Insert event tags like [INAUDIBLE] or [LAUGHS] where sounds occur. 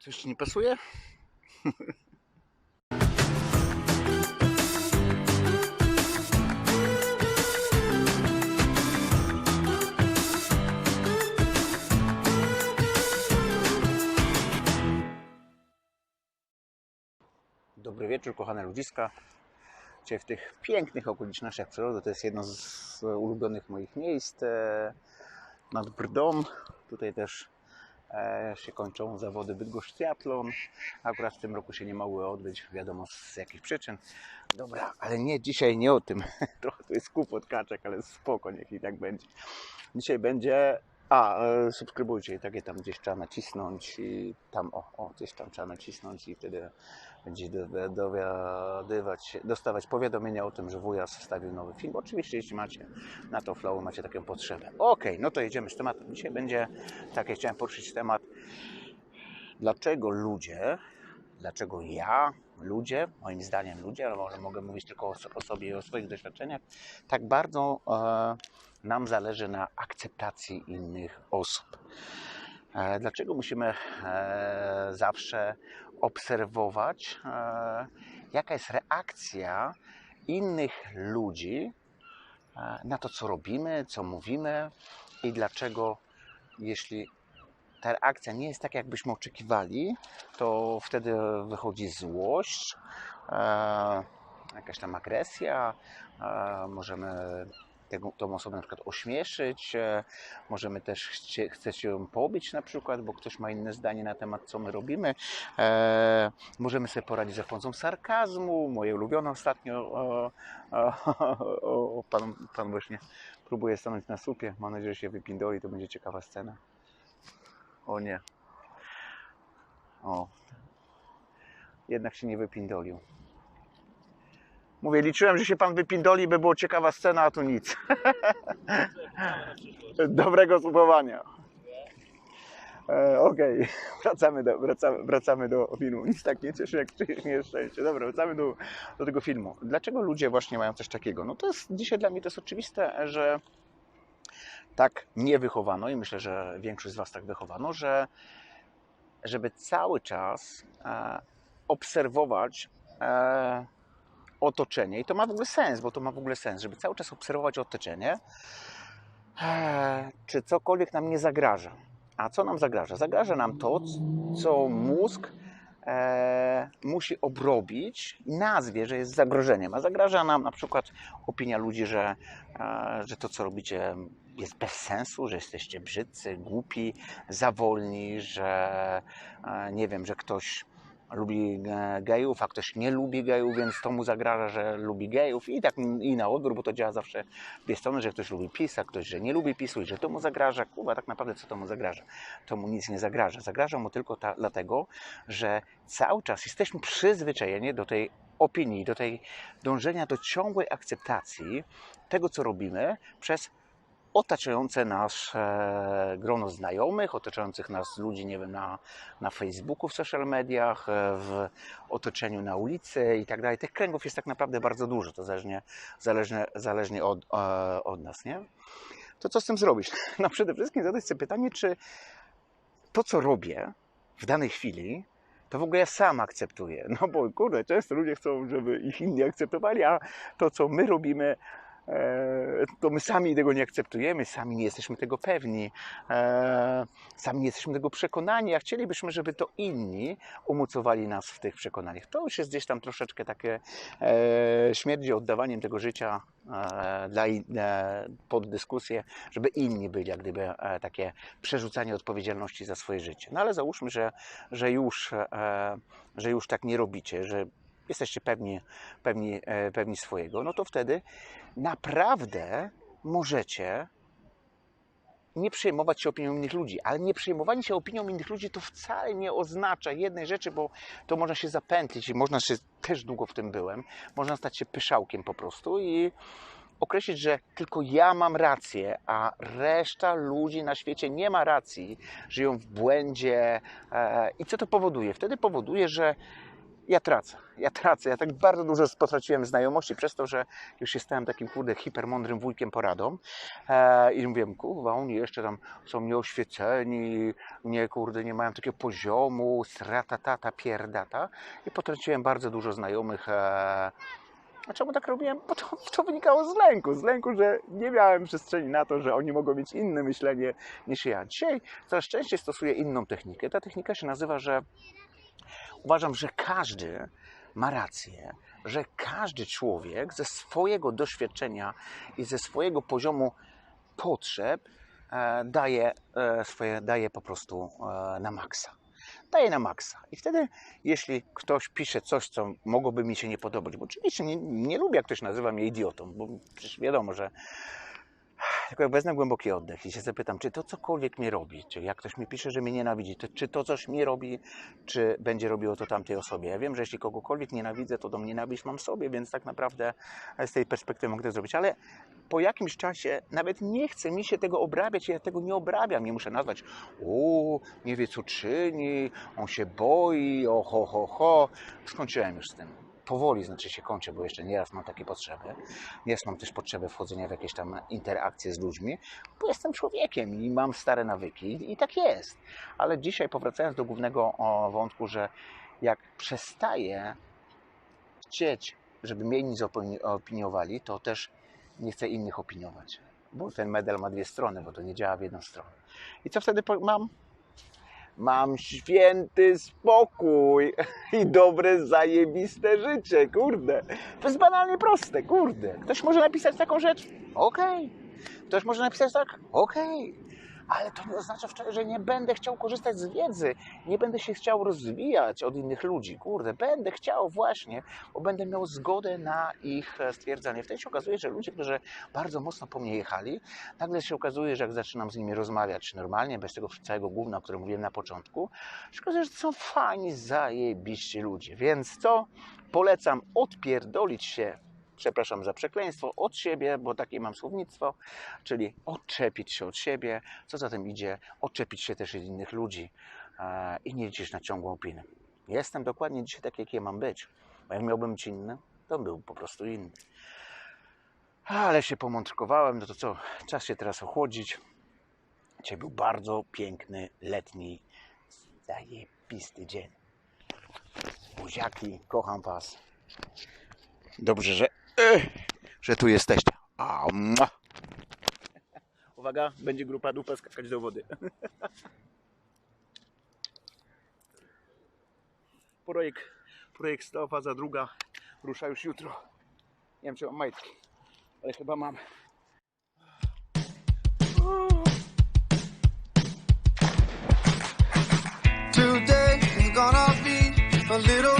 Coś ci nie pasuje? Dobry wieczór, kochane ludziska. Dzisiaj w tych pięknych okolicznościach przyrody, to jest jedno z ulubionych moich miejsc e, nad Brdą. Tutaj też się kończą zawody Bydgoszcz Triathlon. Akurat w tym roku się nie mogły odbyć, wiadomo z jakich przyczyn. Dobra, ale nie, dzisiaj nie o tym. [LAUGHS] Trochę to jest kłopot kaczek, ale spoko, niech i tak będzie. Dzisiaj będzie... A, e, subskrybujcie, takie tam gdzieś trzeba nacisnąć i tam, o, o, gdzieś tam trzeba nacisnąć i wtedy będzie dowi- dowiadywać się, dostawać powiadomienia o tym, że wujas wstawił nowy film. Oczywiście, jeśli macie na to flow, macie taką potrzebę. Okej, no to jedziemy z tematem. Dzisiaj będzie, tak, ja chciałem poruszyć temat, dlaczego ludzie, dlaczego ja, ludzie, moim zdaniem ludzie, ale może mogę mówić tylko o, sobie i o swoich doświadczeniach, tak bardzo e, nam zależy na akceptacji innych osób. E, Dlaczego musimy e, zawsze obserwować, e, jaka jest reakcja innych ludzi e, na to, co robimy, co mówimy i dlaczego, jeśli ta reakcja nie jest tak, jakbyśmy oczekiwali, to wtedy wychodzi złość, e, jakaś tam agresja, e, możemy tego, tą osobę na przykład ośmieszyć, e, możemy też chcie, ją pobić na przykład, bo ktoś ma inne zdanie na temat, co my robimy. E, możemy sobie poradzić za pomocą sarkazmu, moje ulubione ostatnio, o, o, o, o, pan, pan właśnie próbuje stanąć na słupie, mam nadzieję, że się wypindoli, to będzie ciekawa scena. O nie. O. Jednak się nie wypindolił. Mówię, liczyłem, że się pan wypindoli, by była ciekawa scena, a tu nic. [LAUGHS] Dobrego słuchowania. E, Okej, wracamy, do, wracamy, wracamy do filmu. Nic tak nie cieszy jak czyjeś nieszczęście. Dobra, wracamy do, do tego filmu. Dlaczego ludzie właśnie mają coś takiego? No to jest dzisiaj dla mnie to jest oczywiste, że tak nie wychowano i myślę, że większość z Was tak wychowano, że żeby cały czas e, obserwować e, otoczenie i to ma w ogóle sens, bo to ma w ogóle sens, żeby cały czas obserwować otoczenie, e, czy cokolwiek nam nie zagraża. A co nam zagraża? Zagraża nam to, co mózg e, musi obrobić i nazwie, że jest zagrożeniem. A zagraża nam na przykład opinia ludzi, że, e, że to, co robicie, jest bez sensu, że jesteście brzydcy, głupi, za wolni, że e, nie wiem, że ktoś lubi gejów, a ktoś nie lubi gejów, więc to mu zagraża, że lubi gejów i tak i na odwrót, bo to działa zawsze w dwie strony, że ktoś lubi PiS, a ktoś, że nie lubi PiSu i że to mu zagraża. Kurwa, tak naprawdę co to mu zagraża? To mu nic nie zagraża. Zagraża mu tylko ta, dlatego, że cały czas jesteśmy przyzwyczajeni do tej opinii, do tej dążenia do ciągłej akceptacji tego, co robimy przez otaczające nas grono znajomych, otaczających nas ludzi, nie wiem, na, na Facebooku, w social mediach, e, w otoczeniu na ulicy i tak dalej. Tych kręgów jest tak naprawdę bardzo dużo, to zależnie, zależnie, zależnie od, e, od nas, nie? To co z tym zrobić? [LAUGHS] No przede wszystkim zadać sobie pytanie, czy to, co robię w danej chwili, to w ogóle ja sam akceptuję. No bo kurde, często ludzie chcą, żeby ich inni akceptowali, a to, co my robimy, to my sami tego nie akceptujemy, sami nie jesteśmy tego pewni, e, sami nie jesteśmy tego przekonani, a chcielibyśmy, żeby to inni umocowali nas w tych przekonaniach. To już jest gdzieś tam troszeczkę takie e, śmierdzi oddawaniem tego życia e, dla, e, pod dyskusję, żeby inni byli jak gdyby e, takie przerzucanie odpowiedzialności za swoje życie. No ale załóżmy, że, że, już, e, że już tak nie robicie, że jesteście pewni, pewni, e, pewni swojego, no to wtedy naprawdę możecie nie przejmować się opinią innych ludzi, ale nie przejmowanie się opinią innych ludzi to wcale nie oznacza jednej rzeczy, bo to można się zapętlić i można się, też długo w tym byłem, można stać się pyszałkiem po prostu i określić, że tylko ja mam rację, a reszta ludzi na świecie nie ma racji, żyją w błędzie. E, I co to powoduje? Wtedy powoduje, że ja tracę, ja tracę. Ja tak bardzo dużo potraciłem znajomości przez to, że już stałem takim kurde hipermądrym wujkiem poradą e, i mówiłem, kurwa, oni jeszcze tam są nieoświeceni, nie kurde, nie mają takiego poziomu, sratatata, pierdata i potraciłem bardzo dużo znajomych e, a czemu tak robiłem? Bo to, to wynikało z lęku, z lęku, że nie miałem przestrzeni na to, że oni mogą mieć inne myślenie niż ja. Dzisiaj coraz częściej stosuję inną technikę. Ta technika się nazywa, że uważam, że każdy ma rację, że każdy człowiek ze swojego doświadczenia i ze swojego poziomu potrzeb e, daje, e, swoje, daje po prostu e, na maksa. Daje na maksa. I wtedy, jeśli ktoś pisze coś, co mogłoby mi się nie podobać, bo oczywiście nie, nie lubię, jak ktoś nazywa mnie idiotą, bo przecież wiadomo, że tylko jak wezmę głęboki oddech i się zapytam, czy to cokolwiek mnie robi, czy jak ktoś mi pisze, że mnie nienawidzi, to, czy to coś mi robi, czy będzie robiło to tamtej osobie. Ja wiem, że jeśli kogokolwiek nienawidzę, to do mnie nienawiść mam sobie, więc tak naprawdę z tej perspektywy mogę to zrobić. Ale po jakimś czasie nawet nie chce mi się tego obrabiać, ja tego nie obrabiam. Nie muszę nazwać, o, nie wie co czyni, on się boi, o ho, ho, ho. Skończyłem już z tym powoli znaczy się kończę, bo jeszcze nieraz mam takie potrzeby. Nieraz mam też potrzebę wchodzenia w jakieś tam interakcje z ludźmi, bo jestem człowiekiem i mam stare nawyki i tak jest. Ale dzisiaj powracając do głównego wątku, że jak przestaję chcieć, żeby mnie inni opiniowali, to też nie chcę innych opiniować. Bo ten medal ma dwie strony, bo to nie działa w jedną stronę. I co wtedy mam? Mam święty spokój [LAUGHS] i dobre, zajebiste życie, kurde. To jest banalnie proste, kurde. Ktoś może napisać taką rzecz? Okej. Okay. Ktoś może napisać tak? Okej. Okay ale to nie oznacza wcale, że nie będę chciał korzystać z wiedzy, nie będę się chciał rozwijać od innych ludzi. Kurde, będę chciał właśnie, bo będę miał zgodę na ich e, stwierdzanie. Wtedy się okazuje, że ludzie, którzy bardzo mocno po mnie jechali, nagle się okazuje, że jak zaczynam z nimi rozmawiać normalnie, bez tego całego gówna, o którym mówiłem na początku, się okazuje, że to są fajni, zajebiści ludzie. Więc co? Polecam odpierdolić się przepraszam za przekleństwo, od siebie, bo takie mam słownictwo, czyli odczepić się od siebie, co za tym idzie, odczepić się też od innych ludzi e, i nie liczyć na ciągłą opinię. Jestem dokładnie dzisiaj taki, jaki mam być, bo jak miałbym być inny, to był po prostu inny. Ale się pomądrkowałem, no to co, czas się teraz ochłodzić. Dzisiaj był bardzo piękny, letni, zajebisty dzień. Buziaki, kocham Was. Dobrze, że że tu jesteście. A, Uwaga, będzie grupa dupa skakać do wody. [LAUGHS] projekt, projekt stała faza druga rusza już jutro. Nie wiem, czy mam majtki, ale chyba mam. Today is gonna be a little